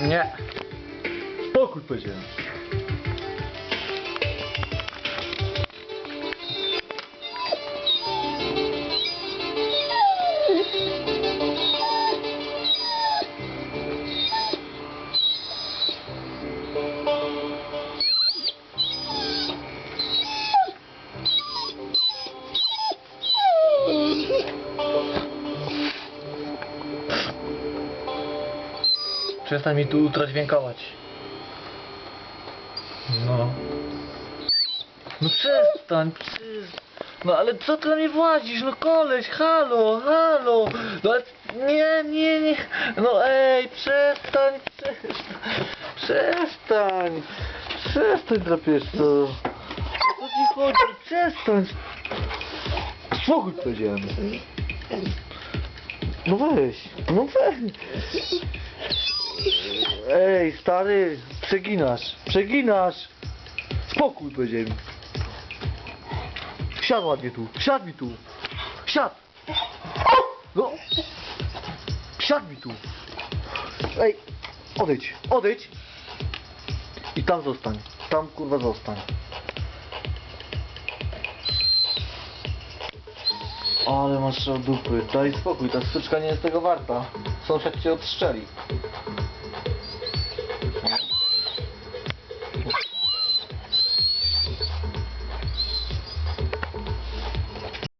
Nie. Spokój powiedziałem. Przestań mi tu ultradźwiękować. No. No przestań, przestań. No ale co ty na mnie włazisz? No koleś, halo, halo. No ale nie, nie, nie. No ej, przestań, przestań. Przestań. Przestań drapieżco. O co ci chodzi? Przestań. Spokój powiedziałem. No weź, no weź. Ej, stary, przeginasz, przeginasz. Spokój, powiedziałem. Siadł ładnie tu, siadł mi tu. Siadł. No. Siadł mi tu. Ej, odejdź, odejdź. I tam zostań, tam kurwa zostań. Ale masz dupy, daj spokój, ta styczka nie jest tego warta. Sąsiad cię odstrzeli.